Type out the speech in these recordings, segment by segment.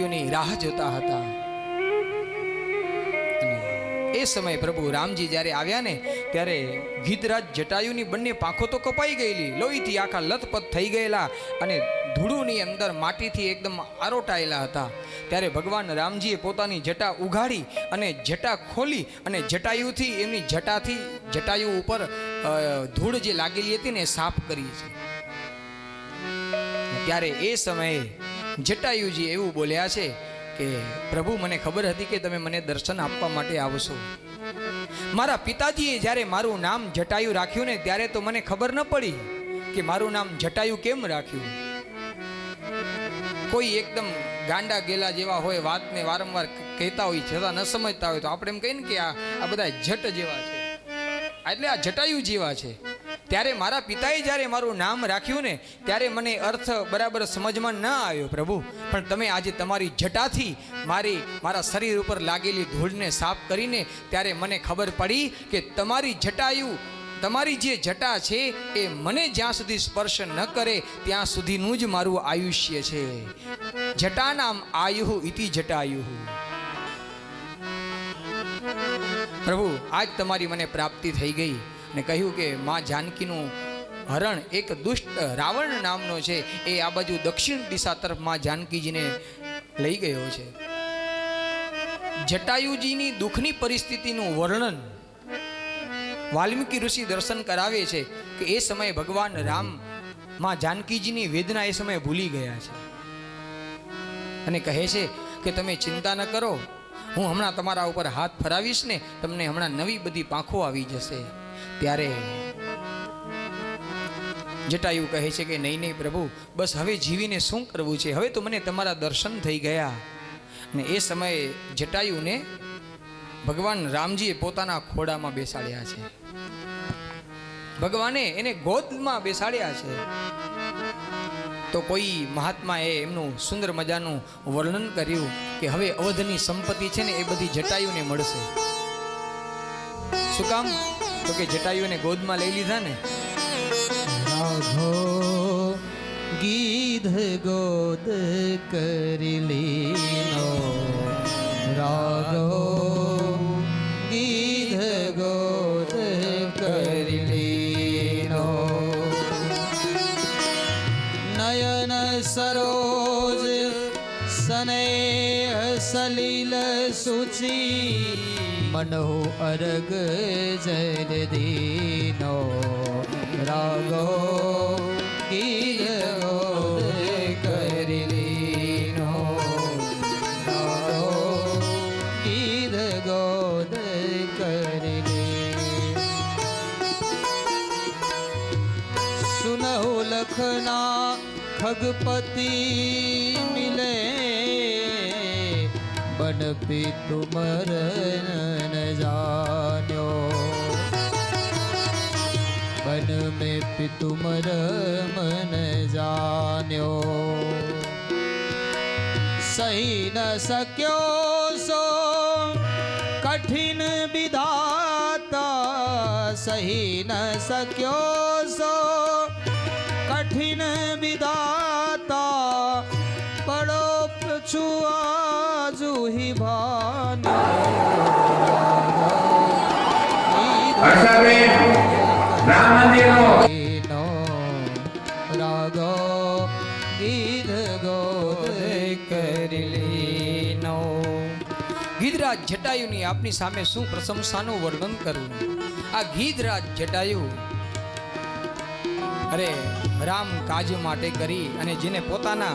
રાહ જોતા હતા. એ સમયે પ્રભુ રામજી જ્યારે આવ્યા ને, ત્યારે ગીધરાજ જટાયુની બંને પાંખો તો કપાઈ ગયેલી. લોહીથી આખા લથપથ થઈ ગયેલા અને ધૂળુની અંદર માટીથી એકદમ આરોટાયેલા હતા. ત્યારે ભગવાન રામજીએ પોતાની જટા ઉઘાડી અને જટા ખોલી અને જટાયુથી, એમની જટાથી, જટાયુ ઉપર ધૂળ જે લાગેલી હતી ને સાફ કરી છે. ત્યારે એ સમયે જટાયુજી એવું બોલ્યા છે કે, પ્રભુ, મને ખબર હતી કે તમે મને દર્શન આપવા માટે આવશો. મારા પિતાજીએ જ્યારે મારું નામ જટાયુ રાખ્યું ને ત્યારે તો મને ખબર ન પડી કે મારું નામ જટાયુ કેમ રાખ્યું. કોઈ એકદમ ગાંડા ગેલા જેવા હોય, વાતને વારંવાર કહેતા હોય છતાં ન સમજતા હોય, તો આપણે એમ કહીએ ને કે આ આ બધા જટ જેવા છે. એટલે આ જટાયુ જેવા છે. ત્યારે મારા પિતાએ જ્યારે મારું નામ રાખ્યું ને, ત્યારે મને અર્થ બરાબર સમજમાં ન આવ્યો, પ્રભુ. પણ તમે આજે તમારી જટાથી મારી, મારા શરીર ઉપર લાગેલી ધૂળને સાફ કરીને ત્યારે મને ખબર પડી કે તમારી જટાયુ, તમારી જે જટા છે એ મને જ્યાં સુધી સ્પર્શ ન કરે, ત્યાં સુધીનું જ મારું આયુષ્ય છે. જટાનામ આયુ ઇતિ જટાયુ. પ્રભુ, આજ તમારી મને પ્રાપ્તિ થઈ ગઈ. ને કહ્યું કે માં જાનકીનું હરણ એક દુષ્ટ રાવણ નામનો છે, એ આ બાજુ દક્ષિણ દિશા તરફમાં જાનકીજીને લઈ ગયો છે. જટાયુજીની દુઃખની પરિસ્થિતિનું વર્ણન વાલ્મીકી ઋષિ દર્શન કરાવે છે કે એ સમયે ભગવાન રામમાં જાનકીજીની વેદના એ સમયે ભૂલી ગયા છે. અને કહે છે કે તમે ચિંતા ન કરો, હું હમણાં તમારા ઉપર હાથ ફરાવીશ ને તમને હમણાં નવી બધી પાંખો આવી જશે. ત્યારે જટાયુ કહે છે કે નહીં નહીં પ્રભુ, બસ હવે જીવીને શું કરવું છે? હવે તો મને તમારા દર્શન થઈ ગયા. અને એ સમયે જટાયુને ભગવાન રામજીએ પોતાના ખોડામાં બેસાડ્યા છે. ભગવાને એને ગોદમાં બેસાડ્યા છે. તો કોઈ મહાત્માએ એમનું સુંદર મજાનું વર્ણન કર્યું કે હવે અવધની સંપત્તિ છે ને એ બધી જટાયુને મળશે. શું કામ? તો કે જટાયુને ગોદમાં લઈ લીધા ને? રાઘો ગીધ ગોદ કરી લીનો. રાઘો ગીધ ગોદ કરી લીનો. નયન સરોજ સને સલીલ સુચી મનો અર્ગ જરદીનો રાગો ગીરો કરીનો રાગો ગીર ગોદ કરી સુનહુ લખના ખગપતિ મિલે પિતુ મરણ જાન્યો. બન મે પિતુ મર મન જાન્યો. સહી ન શક્યો સો કઠિન વિધાતા. સહી ન શક્યો સો કઠિન વિધાતા. પડો છુઆ ભાન રામ મંદિરનો ગીધરાજ જટાયુની આપની સામે શું પ્રશંસાનું વર્ણન કરવું આ ગીધરાજ જટાયુ અરે રામ કાજ માટે કરી અને જેને પોતાના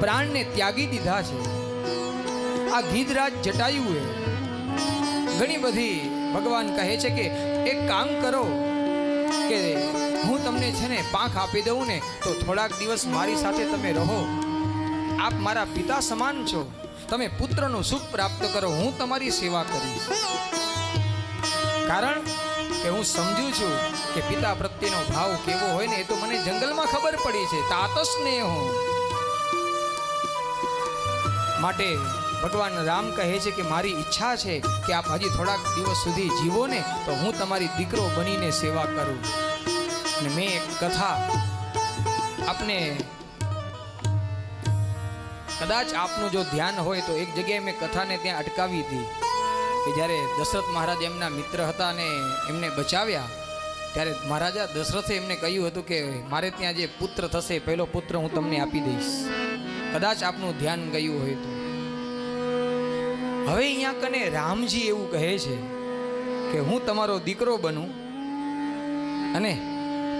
પ્રાણને ત્યાગી દીધા છે આ ગીધરાજ જટાયુએ ઘણી બધી ભગવાન કહે છે કે, એક કામ કરો કે હું તમને છે ને પાંખ આપી દઉં ને તો થોડાક દિવસ મારી સાથે તમે રહો. આપ મારા પિતા સમાન છો. તમે પુત્રનું સુખ પ્રાપ્ત કરો. હું તમારી સેવા કરીશ. કારણ કે હું સમજુ છું કે પિતા પ્રત્યેનો ભાવ કેવો હોય ને એ તો મને જંગલમાં ખબર પડી છે. તાત સ્નેહ માટે ભગવાન રામ કહે છે કે મારી ઈચ્છા છે કે આપ હજી થોડાક દિવસ સુધી જીવો ને, તો હું તમારી દીકરો બનીને સેવા કરું. અને મેં એક કથા આપને કદાચ આપનું જો ધ્યાન હોય, તો એક જગ્યાએ મેં કથાને ત્યાં અટકાવી હતી કે જ્યારે દશરથ મહારાજ એમના મિત્ર હતા અને એમને બચાવ્યા, ત્યારે મહારાજા દશરથે એમને કહ્યું હતું કે મારે ત્યાં જે પુત્ર થશે, પહેલો પુત્ર હું તમને આપી દઈશ. કદાચ આપનું ધ્યાન ગયું હોય તો. હવે અહીંયા કને રામજી એવું કહે છે કે હું તમારો દીકરો બનું અને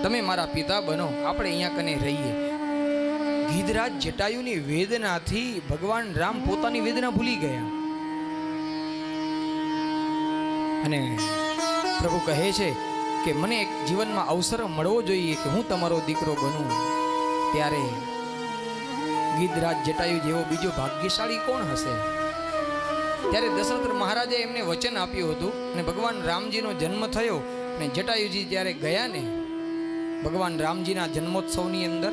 તમે મારા પિતા બનો. આપણે અહીંયા કને રહીએ. ગીધરાજ જટાયુની વેદનાથી ભગવાન રામ પોતાની વેદના ભૂલી ગયા. અને પ્રભુ કહે છે કે મને એક જીવનમાં અવસર મળવો જોઈએ કે હું તમારો દીકરો બનું. ત્યારે ગીધરાજ જટાયુ જેવો બીજો ભાગ્યશાળી કોણ હશે? ત્યારે દશરથ મહારાજે એમને વચન આપ્યું હતું અને ભગવાન રામજીનો જન્મ થયો અને જટાયુજી જ્યારે ગયા ને, ભગવાન રામજીના જન્મોત્સવની અંદર,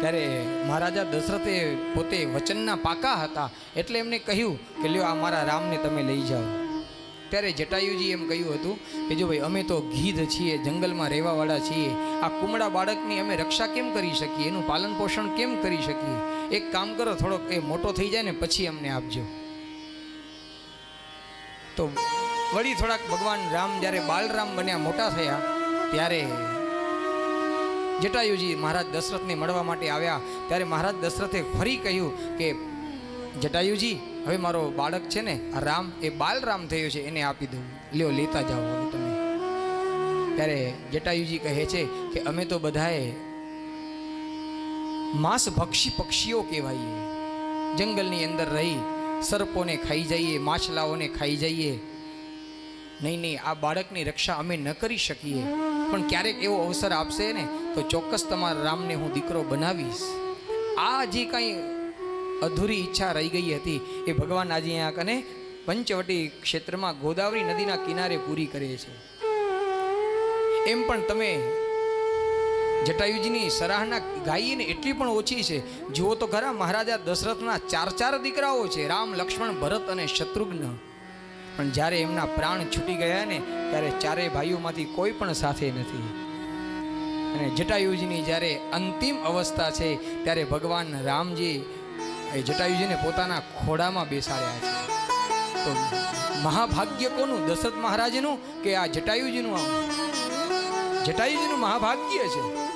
ત્યારે મહારાજા દશરથે પોતે વચનના પાકા હતા એટલે એમને કહ્યું કે લ્યો આ મારા રામને તમે લઈ જાઓ. ત્યારે જટાયુજી એમ કહ્યું હતું કે જો ભાઈ અમે તો ગીધ છીએ, જંગલમાં રહેવાવાળા છીએ, આ કુમળા બાળકની અમે રક્ષા કેમ કરી શકીએ, એનું પાલન પોષણ કેમ કરી શકીએ? એક કામ કરો, થોડોક એ મોટો થઈ જાય ને પછી અમને આપજો. તો વળી થોડાક ભગવાન રામ જ્યારે બાલરામ બન્યા મોટા થયા, ત્યારે જટાયુજી મહારાજ દશરથને મળવા માટે આવ્યા. ત્યારે મહારાજ દશરથે ફરી કહ્યું કે, જટાયુજી, હવે મારો બાળક છે ને રામ, એ બાલરામ થયો છે, એને આપી દઉં. લ્યો, લેતા જાઓ તમે. ત્યારે જટાયુજી કહે છે કે, અમે તો બધાએ માંસ ભક્ષી પક્ષીઓ કહેવાય જંગલની અંદર રહી સર્પોને ખાઈ જઈએ, માછલાઓને ખાઈ જઈએ. નહીં નહીં, આ બાળકની રક્ષા અમે ન કરી શકીએ. પણ ક્યારેક એવો અવસર આપશે ને, તો ચોક્કસ તમારા રામને હું દીકરો બનાવીશ. આ જે કંઈ અધૂરી ઈચ્છા રહી ગઈ હતી, એ ભગવાન આજે અહીંયા કને પંચવટી ક્ષેત્રમાં ગોદાવરી નદીના કિનારે પૂરી કરે છે. એમ પણ તમે જટાયુજીની સરાહના ગાઈએ એટલી પણ ઓછી છે. જુઓ તો ખરા, મહારાજા દશરથના ચાર ચાર દીકરાઓ છે, રામ, લક્ષ્મણ, ભરત અને શત્રુઘ્ન. પણ જ્યારે એમના પ્રાણ છૂટી ગયા ને, ત્યારે ચારેય ભાઈઓમાંથી કોઈ પણ સાથે નથી. અને જટાયુજીની જ્યારે અંતિમ અવસ્થા છે, ત્યારે ભગવાન રામજી એ જટાયુજીને પોતાના ખોડામાં બેસાડ્યા છે. તો મહાભાગ્ય કોનું? દશરથ મહારાજનું કે આ જટાયુજીનું આમ જટાયુજીનું મહાભાગ્ય છે.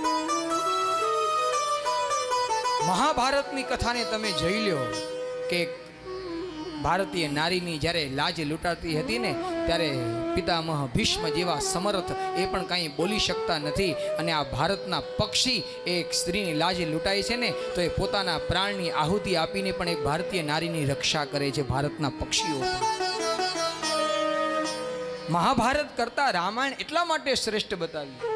મહાભારતની કથાને તમે જોઈ લો કે ભારતીય નારીની જ્યારે લાજ લૂંટાતી હતી ને, ત્યારે પિતામહ ભીષ્મ જેવા સમર્થ એ પણ કાંઈ બોલી શકતા નથી અને આ ભારતના પક્ષી એક સ્ત્રીની લાજ લૂંટાય છે ને, તો એ પોતાના પ્રાણની આહુતિ આપીને પણ એક ભારતીય નારીની રક્ષા કરે છે ભારતના પક્ષીઓ મહાભારત કરતા રામાયણ એટલા માટે શ્રેષ્ઠ બતાવી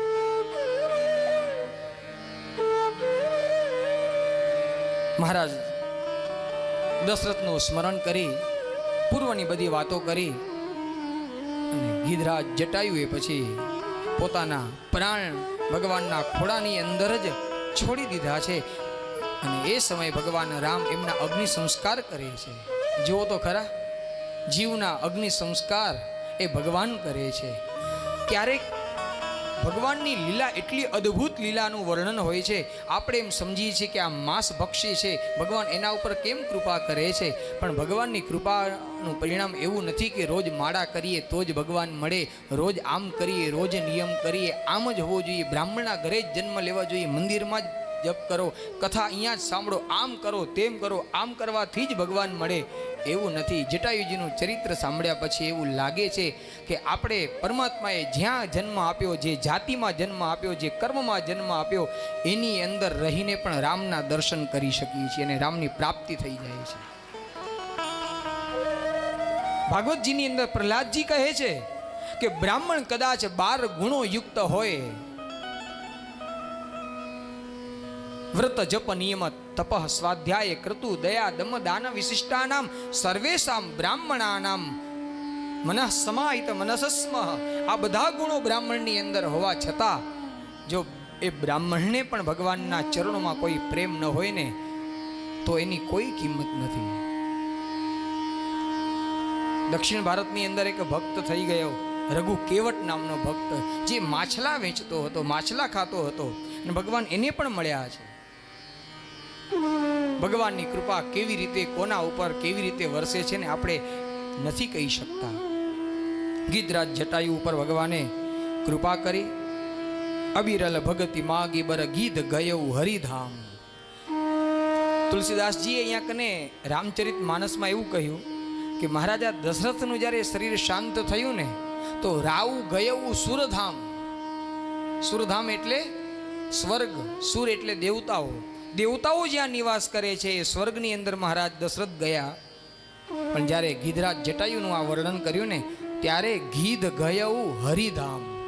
મહારાજ, દશરથનું સ્મરણ કરી, પૂર્વની બધી વાતો કરી, અને ગીધરાજ એ પછી પોતાના પ્રાણ ભગવાનના ખોળાની અંદર જ છોડી દીધા છે. અને એ સમયે ભગવાન રામ એમના અગ્નિ સંસ્કાર કરે છે. જુઓ તો ખરા, જીવના અગ્નિ સંસ્કાર એ ભગવાન કરે છે. ક્યારેક ભગવાનની લીલા એટલી અદ્ભુત લીલાનું વર્ણન હોય છે. આપણે એમ સમજીએ છીએ કે આ માંસ ભક્ષી છે. ભગવાન એના ઉપર કેમ કૃપા કરે છે? પણ ભગવાનની કૃપાનું પરિણામ એવું નથી કે રોજ માળા કરીએ તો જ ભગવાન મળે. રોજ આમ કરીએ, રોજ નિયમ કરીએ, આમ જ હોવો જોઈએ. બ્રાહ્મણના ઘરે જ જન્મ લેવા જોઈએ. મંદિરમાં જ જપ કરો, કથા અહીંયા જ સાંભળો, આમ કરો, તેમ કરો, આમ કરવાથી જ ભગવાન મળે. એવું નથી. જટાયુજીનું ચરિત્ર સાંભળ્યા પછી એવું લાગે છે કે આપણે પરમાત્માએ જ્યાં જન્મ આપ્યો, જે જાતિમાં જન્મ આપ્યો, જે કર્મમાં જન્મ આપ્યો, એની અંદર રહીને પણ રામના દર્શન કરી શકીએ છીએ અને રામની પ્રાપ્તિ થઈ જાય છે. ભાગવતજીની અંદર પ્રહલાદજી કહે છે કે બ્રાહ્મણ કદાચ બાર ગુણો યુક્ત હોય વ્રત જપ નિયમ તપ સ્વાધ્યાય કૃતુ દયા દમ દાન વિશિષ્ટાનામ સર્વેશામ બ્રાહ્મણાનામ. મનઃ સમાહિત મનસસ્મ. આ બધા ગુણો બ્રાહ્મણની અંદર હોવા છતાં, જો એ બ્રાહ્મણને પણ ભગવાનના ચરણોમાં કોઈ પ્રેમ ન હોય ને, તો એની કોઈ કિંમત નથી. દક્ષિણ ભારતની અંદર એક ભક્ત થઈ ગયો, રઘુ કેવટ નામનો ભક્ત, જે માછલા વેચતો હતો, માછલા ખાતો હતો, અને ભગવાન એને પણ મળ્યા છે. ભગવાનની કૃપા કેવી રીતે, કોના ઉપર કેવી રીતે વરસે છે ને આપણે નથી કહી શકતા. ગીધરાજ જટાયુ ઉપર ભગવાને કૃપા કરી અબિરલ ભગતિ માગી બર ગીધ ગયઉ હરિધામ. તુલસીદાસજીએ અહીંયા કને રામચરિત માનસમાં એવું કહ્યું કે મહારાજા, દશરથનું જ્યારે શરીર શાંત થયું ને, તો રાવ ગયવું સુરધામ. સુરધામ એટલે સ્વર્ગ, સુર એટલે દેવતાઓ. દેવતાઓ જ્યાં નિવાસ કરે છે, એ સ્વર્ગની અંદર મહારાજ દશરથ ગયા. પણ જ્યારે ગીધરાજ જટાયુનું આ વર્ણન કર્યું ને, ત્યારે ગીધ ગયવું હરિધામ.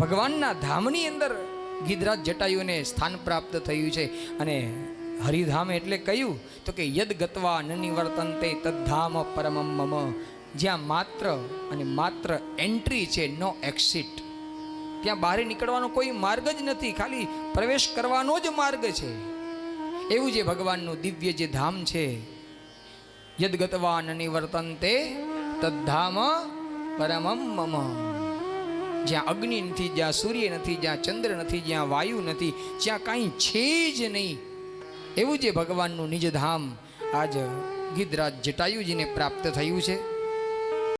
ભગવાનના ધામની અંદર ગીધરાજ જટાયુને સ્થાન પ્રાપ્ત થયું છે. અને હરિધામ એટલે કયું? તો કે યદ ગત્વા ન નિવર્તન્તે તદ્ધામ પરમમ મમ. જ્યાં માત્ર અને માત્ર એન્ટ્રી છે નો એક્સિટ ત્યાં બહાર નીકળવાનો કોઈ માર્ગ જ નથી. ખાલી પ્રવેશ કરવાનો જ માર્ગ છે. એવું જે ભગવાનનું દિવ્ય જે ધામ છે. યદગતવાન નિવર્તનતે તદ્ધામ પરમમ મમ. જ્યાં અગ્નિ નથી, જ્યાં સૂર્ય નથી, જ્યાં ચંદ્ર નથી, જ્યાં વાયુ નથી, જ્યાં કાંઈ છે જ નહીં. એવું જે ભગવાનનું નિજ ધામ આજ ગિદ્ધરાજ જટાયુજીને પ્રાપ્ત થયું છે.